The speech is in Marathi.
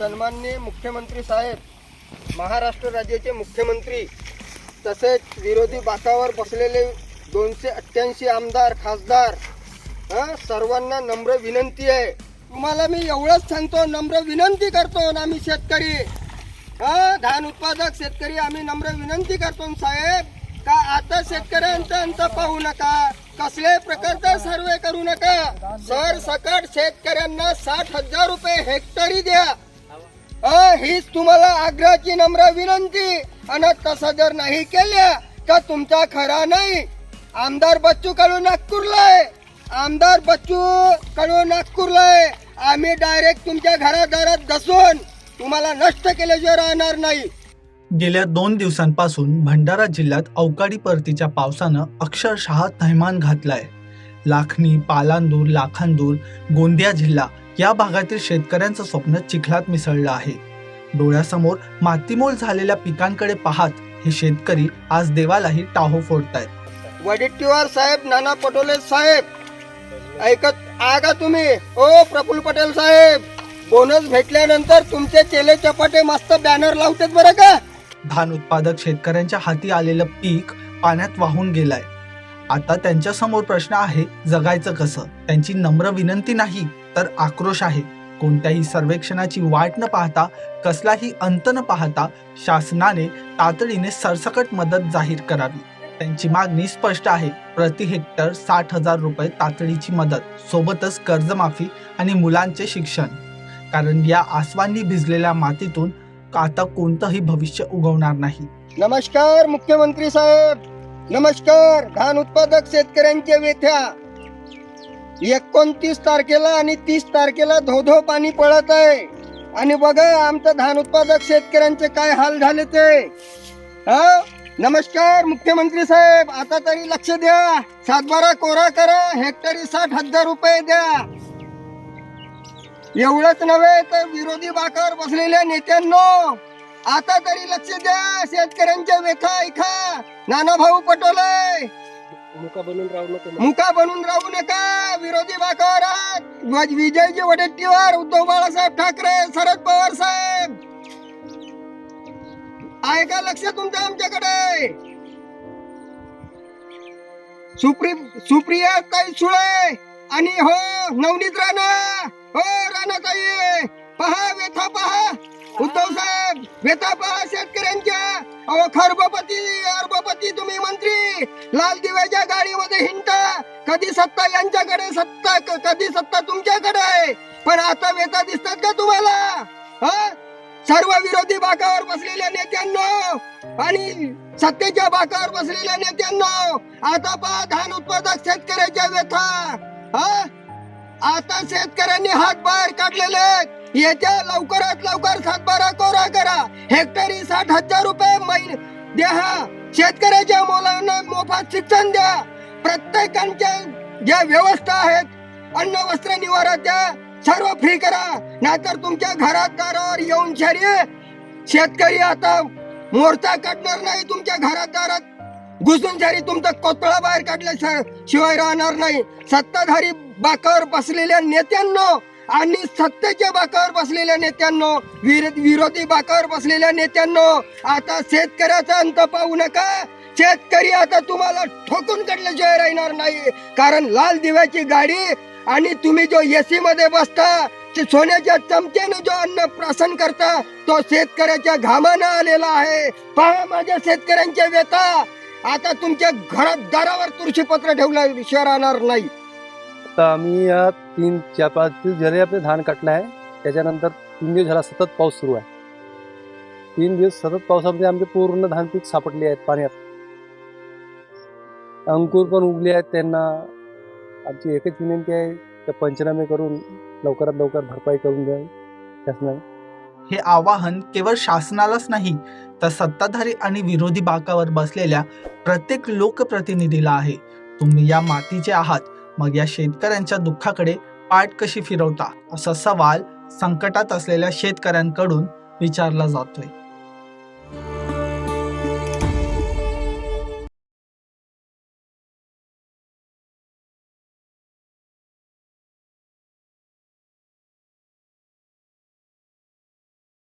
सन्माननीय मुख्यमंत्री साहेब महाराष्ट्र राज्याचे मुख्यमंत्री तसेच विरोधी बाकावर बसलेले दोनशे अठ्ठ्याऐंशी आमदार खासदार हां सर्वांना नम्र विनंती आहे. तुम्हाला मी एवढंच सांगतो नम्र विनंती करतो आम्ही शेतकरी. हा धान उत्पादक शेतकरी आम्ही नम्र विनंती करतो साहेब का आता शेतकऱ्यांचा अंत पाहू नका कसल्याही प्रकारचा सर्वे करू नका. सर सकट शेतकऱ्यांना साठ हजार रुपये हेक्टरी द्या. हीच तुम्हाला आग्रहाची नम्र विनंती. आणि तसं जर नाही केल्या तर तुमचा खरा नाही. आमदार बच्चू कडू नागपूरला आहे आमदार बच्चू कडू नागपूरला आहे आम्ही डायरेक्ट तुमच्या घरादारात घसून तुम्हाला नष्ट केल्याशिवाय राहणार नाही. गेल्या दोन दिवसांपासून भंडारा जिल्ह्यात अवकाळी परतीच्या पावसानं अक्षरशः थैमान घातलाय. लाखनी पालांदूर लाखांदूर गोंदिया जिल्हा या भागातील शेतकऱ्यांचं स्वप्न चिखलात मिसळलं आहे. डोळ्यासमोर मातीमोल झालेल्या पिकांकडे पाहत हे शेतकरी आज देवालाही टाहो फोडतायत. वडेट्टीवार साहेब नाना पटोले साहेब ऐकत आगा तुम्ही? ओ प्रफुल्ल पटेल साहेब बोनस भेटल्यानंतर तुमचे चेले चपाटे मस्त बॅनर लावतात बरं का? धान उत्पादक शेतकऱ्यांच्या हाती आलेलं पीक पाण्यात वाहून गेलाय. आता त्यांच्यासमोर प्रश्न आहे जगायचं कसं? त्यांची नम्र विनंती नाही तर आक्रोश आहे. कोणत्याही सर्वेक्षणाची वाट न पाहता कसलाही अंत न पाहता शासनाने तातडीने सरसकट मदत जाहीर करावी. त्यांची मागणी स्पष्ट आहे. प्रति हेक्टर साठ हजार रुपये तातडीची मदत सोबतच कर्जमाफी आणि मुलांचे शिक्षण. कारण या आसवांनी भिजलेल्या मातीतून आता कोणतंही भविष्य उगवणार नाही. नमस्कार मुख्यमंत्री साहेब. नमस्कार धान उत्पादक शेतकऱ्यांच्या वेथ्या. एकोणतीस तारखेला आणि तीस तारखेला धोधो पाणी पडत आहे. आणि बघा आमचं धान उत्पादक शेतकऱ्यांचे काय हाल झाले ते. हा? नमस्कार मुख्यमंत्री साहेब. आता तरी लक्ष द्या. सातबारा कोरा करा. हेक्टरी साठ हजार रुपये द्या. एवढंच नव्हे तर विरोधी बाकावर बसलेल्या नेत्यांनो आता तरी लक्ष द्या. शेतकऱ्यांच्या व्यथा ऐका नाना भाऊ पटोले. मुका बनून राहू नको मुका बनून राहू नका विरोधी बाकावर विजयजी वडेट्टीवार उद्धव बाळासाहेब ठाकरे शरद पवार साहेब. आहे का लक्ष तुमचं आमच्याकडे? सुप्री सुप्रिया ताई सुळे आणि हो नवनीत राणा. हो राणा ताई पहा व्यथा पहा. उद्धव साहेब व्यथा पहा शेतकऱ्यांच्या. अहो खरबपती अरबपती तुम्ही मंत्री लाल दिव्याच्या गाडीमध्ये हिंडता. कधी सत्ता यांच्याकडे सत्ता कधी सत्ता तुमच्याकडे आहे? पण आता वेता दिसतात का तुम्हाला? हा? सर्व विरोधी बाकावर बसलेल्या नेत्यांना आणि सत्तेच्या बाकावर बसलेल्या नेत्यांना आता पहा धान उत्पादक शेतकऱ्याच्या व्यथा. हा? आता शेतकऱ्यांनी हात बाहेर काढलेले याच्या येत्या लवकरात लवकर सातबारा कोरा करा. हेक्टरी साठ हजार रुपये महिने द्या. शेतकऱ्याच्या मुलांना मोफत शिक्षण द्या. प्रत्येकांच्या ज्या व्यवस्था आहेत अन्न वस्त्र निवारा द्या सर्व फ्री करा. नाहीतर तुमच्या घरात दारावर येऊन शरी शेतकरी आता मोर्चा काढणार नाही तुमच्या घरात दारात घुसून शरी तुमचा कोतळा बाहेर काढल्या शिवाय राहणार नाही. सत्ताधारी बाकावर बसलेल्या नेत्यांना आणि सत्तेच्या बाकावर बसलेल्या नेत्यांनो विरोधी बाकावर बसलेल्या नेत्यांनो आता शेतकऱ्याचा अंत पाहू नका. शेतकरी आता तुम्हाला ठोकून काढल्याशिवाय राहणार नाही. कारण लाल दिव्याची गाडी आणि तुम्ही जो एसी मध्ये बसता ते सोन्याच्या चमच्याने जो अन्न प्राशन करता तो शेतकऱ्याच्या घामानं आलेला आहे. पहा माझ्या शेतकऱ्यांच्या वेता आता तुमच्या घरात दारावर तुळशीपत्र ठेवल्याशिवाय राहणार नाही. तर आम्ही या तीन चार पाच दिवस झाले आपले धान काटलं आहे. त्याच्यानंतर तीन दिवस झाला सतत पाऊस सुरू आहे. तीन दिवस सतत पावसामध्ये आमचे पूर्ण धान पीक सापडले आहेत पाण्यात. अंकुर पण उगले आहेत त्यांना. आमची एकच विनंती आहे त्या पंचनामे करून लवकरात लवकर भरपाई करून द्यावी. शासनाने हे आवाहन केवळ शासनालाच नाही तर सत्ताधारी आणि विरोधी बाकावर बसलेल्या प्रत्येक लोकप्रतिनिधीला आहे. तुम्ही या मातीचे आहात. मग या शेतकऱ्यांच्या दुःखाकडे पाठ कशी फिरवता असा सवाल संकटात असलेल्या शेतकऱ्यांकडून विचारला जातोय.